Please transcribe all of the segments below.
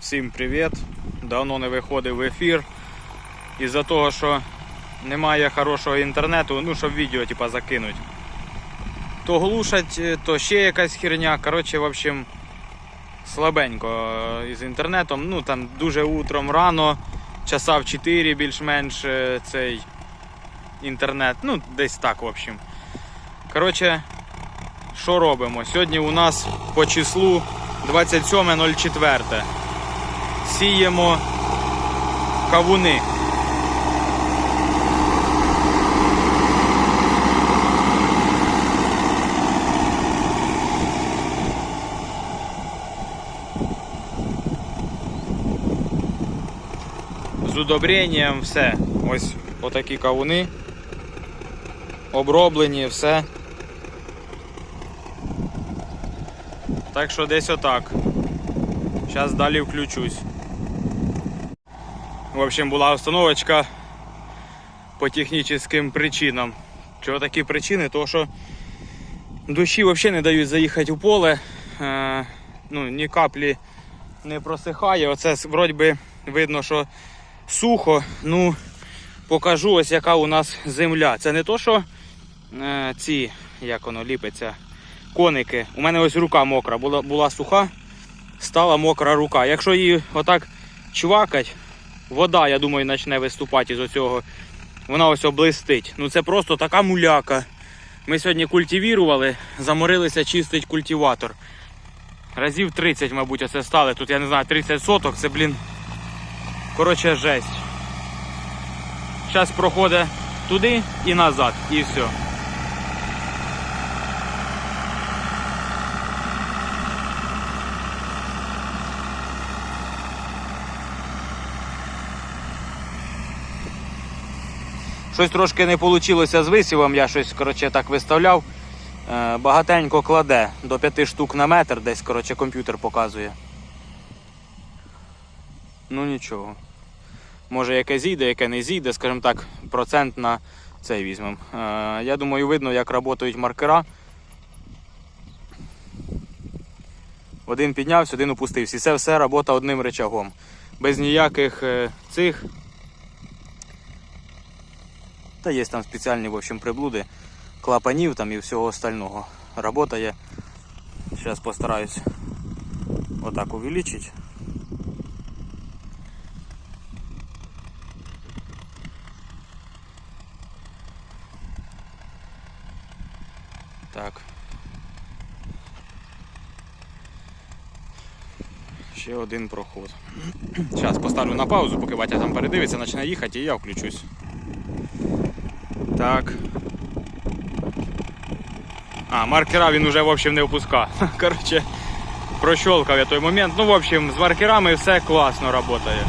Всім привіт! Давно не виходив в ефір. Із-за того, що немає хорошого інтернету, ну щоб відео типа закинуть. То глушать, то ще якась херня. Коротше, в общем, слабенько е, із інтернетом. Ну там дуже утром рано, часа в 4 більш-менш е, цей інтернет. Ну, десь так, в общем. Коротше, що робимо? Сьогодні у нас по числу 27.04. Сіємо кавуни. З удобренням все. Ось отакі кавуни. Оброблені, все. Так що десь отак. Зараз далі включусь. В общем, була установочка по технічним причинам. Чого такі причини? Тому що душі взагалі не дають заїхати у поле. Е, ну, ні каплі не просихає. Оце вроді би видно, що сухо. Ну, покажу ось яка у нас земля. Це не то, що е, ці, як воно ліпиться, коники. У мене ось рука мокра, була, була суха, стала мокра рука. Якщо її отак чвакать, вода, я думаю, почне виступати із оцього. Вона ось облистить. Ну це просто така муляка. Ми сьогодні культивірували, заморилися чистить культиватор. Разів 30, мабуть, оце стали. Тут я не знаю, 30 соток, це, блін. Коротше, жесть. Зараз проходить туди і назад, і все. Щось трошки не вийшло з висівом, я щось коротше, так виставляв. Е, Багатенько кладе до 5 штук на метр, десь коротше, комп'ютер показує. Ну нічого. Може яке зійде, яке не зійде, скажімо так, процент на цей візьмемо. Е, Я думаю, видно, як працюють маркера. Один піднявся, один опустився. І це все робота одним речагом. Без ніяких е, цих. Та є там спеціальні в общем, приблуди, клапанів там і всього остального. Работає. Зараз постараюсь отак увеличить. Так. Ще один проход. Зараз поставлю на паузу, поки батя там передивиться, почне їхати і я включусь. Так. А, маркера він уже в общем не опускав. Короче, прощолкав я той момент. Ну, в общем, з маркерами все класно працює.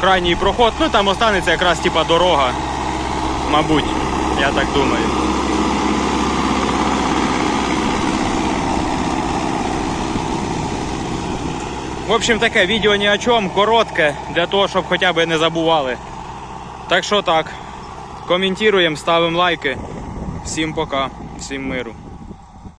Крайній проход, ну там останеться якраз типа дорога. Мабуть, я так думаю. В общем, таке відео ні о чому, коротке, для того, щоб хоча б не забували. Так що так. Коментуємо, ставимо лайки. Всім пока, всім миру.